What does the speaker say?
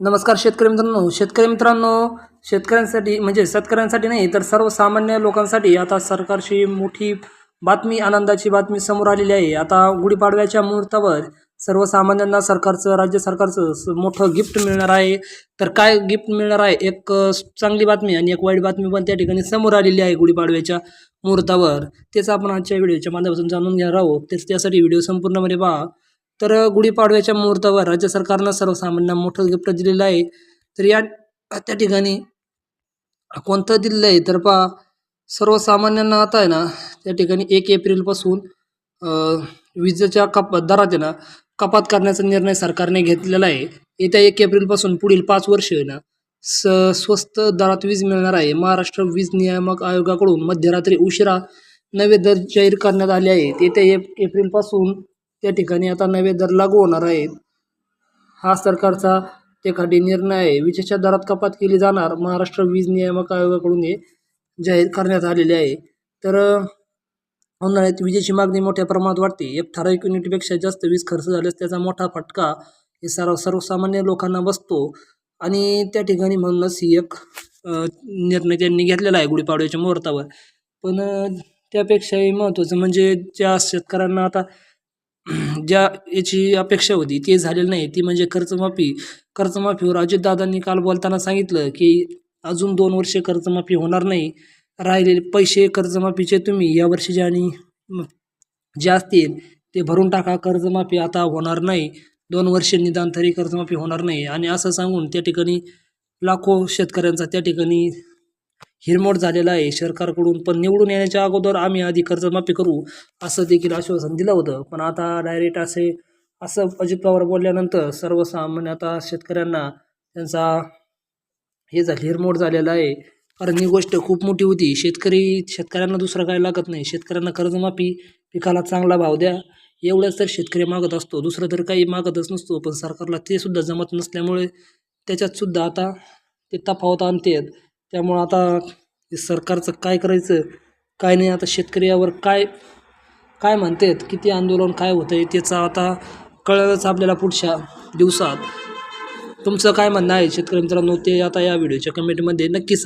नमस्कार शेतकरी मित्रांनो. शेतकरी मित्रांनो शेतकऱ्यांसाठी म्हणजे शेतकऱ्यांसाठी नाही तर सर्वसामान्य लोकांसाठी आता सरकारची मोठी बातमी आनंदाची बातमी समोर आलेली आहे. आता गुढीपाडव्याच्या मुहूर्तावर सर्वसामान्यांना सरकारचं राज्य सरकारचं मोठं गिफ्ट मिळणार आहे. तर काय गिफ्ट मिळणार आहे? एक चांगली बातमी आणि एक वाईट बातमी पण त्या ठिकाणी समोर आलेली आहे गुढीपाडव्याच्या मुहूर्तावर. तेच आपण आजच्या व्हिडिओच्या माध्यमातून जाणून घेणार आहोत. तेच त्यासाठी व्हिडिओ संपूर्णपणे पहा. तर गुढीपाडव्याच्या मुहूर्तावर राज्य सरकारनं सर्वसामान्यांना मोठं गिफ्ट दिलेलं आहे. तर या त्या ठिकाणी कोणतं दिलेलं आहे? तर पहा सर्वसामान्यांना आता आहे ना त्या ठिकाणी एक एप्रिलपासून विजेच्या कप दरात आहे ना कपात करण्याचा निर्णय सरकारने घेतलेला आहे. येत्या एक एप्रिलपासून पुढील पाच वर्ष आहे ना स स्वस्त दरात वीज मिळणार आहे. महाराष्ट्र वीज नियामक आयोगाकडून मध्यरात्री उशिरा नवे दर जाहीर करण्यात आले आहेत. येत्या एक एप्रिलपासून त्या ठिकाणी आता नवे दर लागू होणार आहेत. हा सरकारचा एखादी निर्णय आहे. विजेच्या दरात कपात केली जाणार. महाराष्ट्र वीज नियामक आयोगाकडून हे जाहीर करण्यात आलेले आहे. तर उन्हाळ्यात विजेची मागणी मोठ्या प्रमाणात वाढते. एक ठराविक युनिटपेक्षा जास्त वीज खर्च झाल्यास त्याचा मोठा फटका हे सर्व सर्वसामान्य लोकांना बसतो. आणि त्या ठिकाणी म्हणूनच ही एक निर्णय त्यांनी घेतलेला आहे गुढीपाडव्याच्या मुहूर्तावर. पण त्यापेक्षाही महत्त्वाचं म्हणजे ज्या शेतकऱ्यांना आता ज्या याची अपेक्षा होती ते झालेलं नाही. ती म्हणजे कर्जमाफी. कर्जमाफीवर अजितदादांनी काल बोलताना सांगितलं की अजून दोन वर्षे कर्जमाफी होणार नाही. राहिलेले पैसे कर्जमाफीचे तुम्ही या वर्षीचे आणि जे असतील ते भरून टाका. कर्जमाफी आता होणार नाही. दोन वर्षे निदान तरी कर्जमाफी होणार नाही. आणि असं सांगून त्या ठिकाणी लाखो शेतकऱ्यांचा त्या ठिकाणी हिरमोड झालेला आहे. सरकारकडून पण निवडून येण्याच्या अगोदर आम्ही आधी कर्जमाफी करू असं देखील आश्वासन दिलं होतं. पण आता डायरेक्ट असे असं अजित पवार बोलल्यानंतर सर्वसामान्य आता शेतकऱ्यांना त्यांचा हे झालं हिरमोड झालेला आहे. कारण ही गोष्ट खूप मोठी होती. शेतकरी शेतकऱ्यांना दुसरं काय लागत नाही. शेतकऱ्यांना कर्जमाफी पिकाला चांगला भाव द्या. एवढंच तर शेतकरी मागत असतो. दुसरं तर काही मागतच नसतो. पण सरकारला ते सुद्धा जमत नसल्यामुळे त्याच्यातसुद्धा आता ते तफावत आणतात. त्यामुळं आता सरकारचं काय करायचं काय नाही आता शेतकरी यावर काय काय म्हणतात किती आंदोलन काय होतं आहे त्याचं आता कळलंच आपल्याला पुढच्या दिवसात. तुमचं काय म्हणणं आहे शेतकरी मित्रांनो ते आता या व्हिडिओच्या कमेंटमध्ये नक्की सांगा.